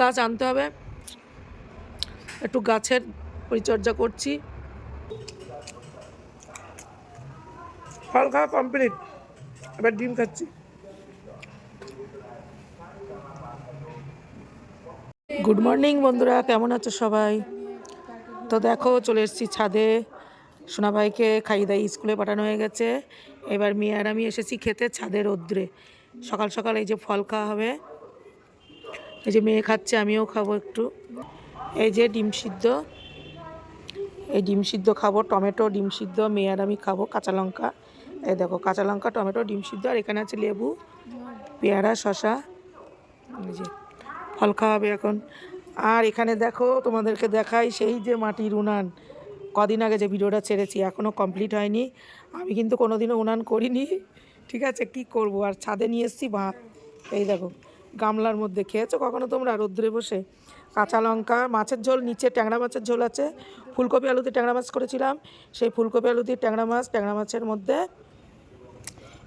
গাছ আনতে হবে। একটু গাছের পরিচর্যা করছি। ফল খাওয়া কমপ্লিট এবার ডিম খাচ্ছি। গুড মর্নিং বন্ধুরা, কেমন আছো সবাই? তো দেখো, চলে এসেছি ছাদে। সোনা ভাইকে খাইয়ে দাই স্কুলে পাঠানো হয়ে গেছে। এবার মেয়ে আর আমি এসেছি খেতে ছাদের রোদ্রে। সকাল সকাল এই যে ফল খাওয়া হবে। এই যে মেয়ে খাচ্ছে, আমিও খাব একটু। এই যে ডিম সিদ্ধ। এই ডিম সিদ্ধ খাব, টমেটো ডিম সিদ্ধ, মেয়ে আর আমি খাব কাঁচা লঙ্কা। এই দেখো, কাঁচা লঙ্কা, টমেটো, ডিম সিদ্ধ, আর এখানে আছে লেবু, পেয়ারা শশা এই যে, ফল খাওয়াবে এখন। আর এখানে দেখো, তোমাদেরকে দেখাই সেই যে মাটির উনান। কদিন আগে যে ভিডিওটা ছেড়েছি এখনও কমপ্লিট হয়নি। আমি কিন্তু কোনোদিনও উনান করিনি। ঠিক আছে, কি করব? আর ছাদে নিয়ে এসেছি ভাত এই দেখো গামলার মধ্যে খেয়েছো? কখনো তোমরা রোদ্রে বসে? কাঁচা লঙ্কা, মাছের ঝোল, নিচে ট্যাংরা মাছের ঝোল আছে। ফুলকপি আলুতে ট্যাংরা মাছ করেছিলাম। সেই ফুলকপি আলু দিয়ে ট্যাংরা মাছ, ট্যাংরা মাছের মধ্যে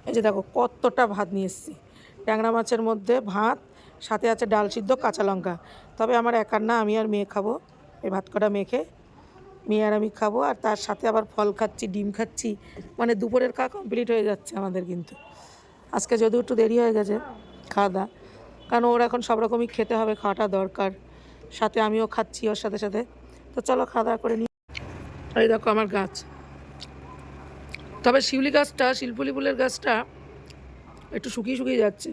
এই যে দেখো, কতটা ভাত নিয়ে এসেছি। ট্যাংরা মাছের মধ্যে ভাত, সাথে আছে ডাল সিদ্ধ, কাঁচা লঙ্কা। তবে আমার একার না, আমি আর মেয়ে খাব। এই ভাত কটা মেখে মেয়ে আর আমি খাব। আর তার সাথে আবার ফল খাচ্ছি, ডিম খাচ্ছি। মানে দুপুরের খাওয়া কমপ্লিট হয়ে যাচ্ছে আমাদের কিন্তু। আজকে যদিও একটু দেরি হয়ে গেছে, খাওয়া দাওয়া। কারণ ওর এখন সব রকমই খেতে হবে, খাওয়াটা দরকার। সাথে আমিও খাচ্ছি ওর সাথে সাথে। তো চলো খাওয়া দাওয়া করে নিই এই দেখো আমার গাছ। তবে শিউলি গাছটা, শিলপুলি ফুলের গাছটা একটু শুকিয়ে শুকিয়ে যাচ্ছে।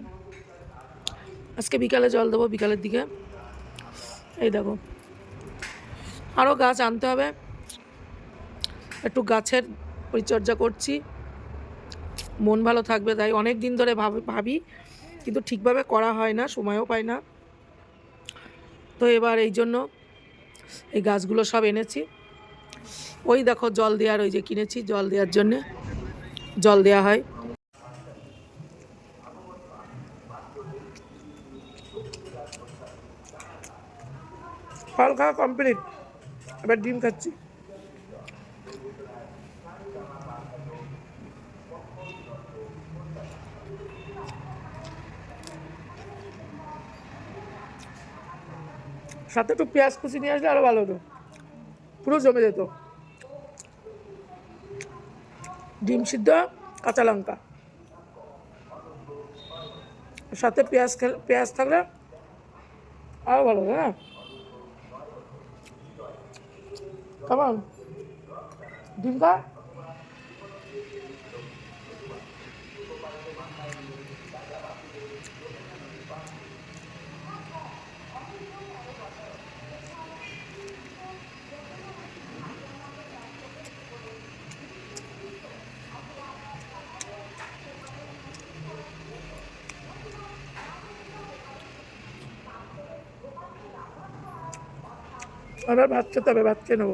আজকে বিকালে জল দেবো, বিকালের দিকে। এই দেখো। আরও গাছ আনতে হবে। একটু গাছের পরিচর্যা করছি। মন ভালো থাকবে, তাই অনেক দিন ধরে ভাবি ভাবি কিন্তু ঠিকভাবে করা হয় না, সময়ও পাই না। তো এবার এই জন্য এই গাছগুলো সব এনেছি। ওই দেখো জল দেওয়ার, ওই যে কিনেছি, জল দেওয়ার জন্যে জল দেওয়া হয়। ফল খাওয়া কমপ্লিট এবার ডিম খাচ্ছি। সাথে একটু পেঁয়াজ কুচি নিয়ে আসলে আরও ভালো হতো। পুরো জমে যেত। ডিম সিদ্ধ, কাঁচা লঙ্কা। সাথে পেঁয়াজ পেঁয়াজ থাকলে আরও ভালো হতো হ্যাঁ কেমন ডিম খা বাচ্চা ভাত খেয়ে নেব।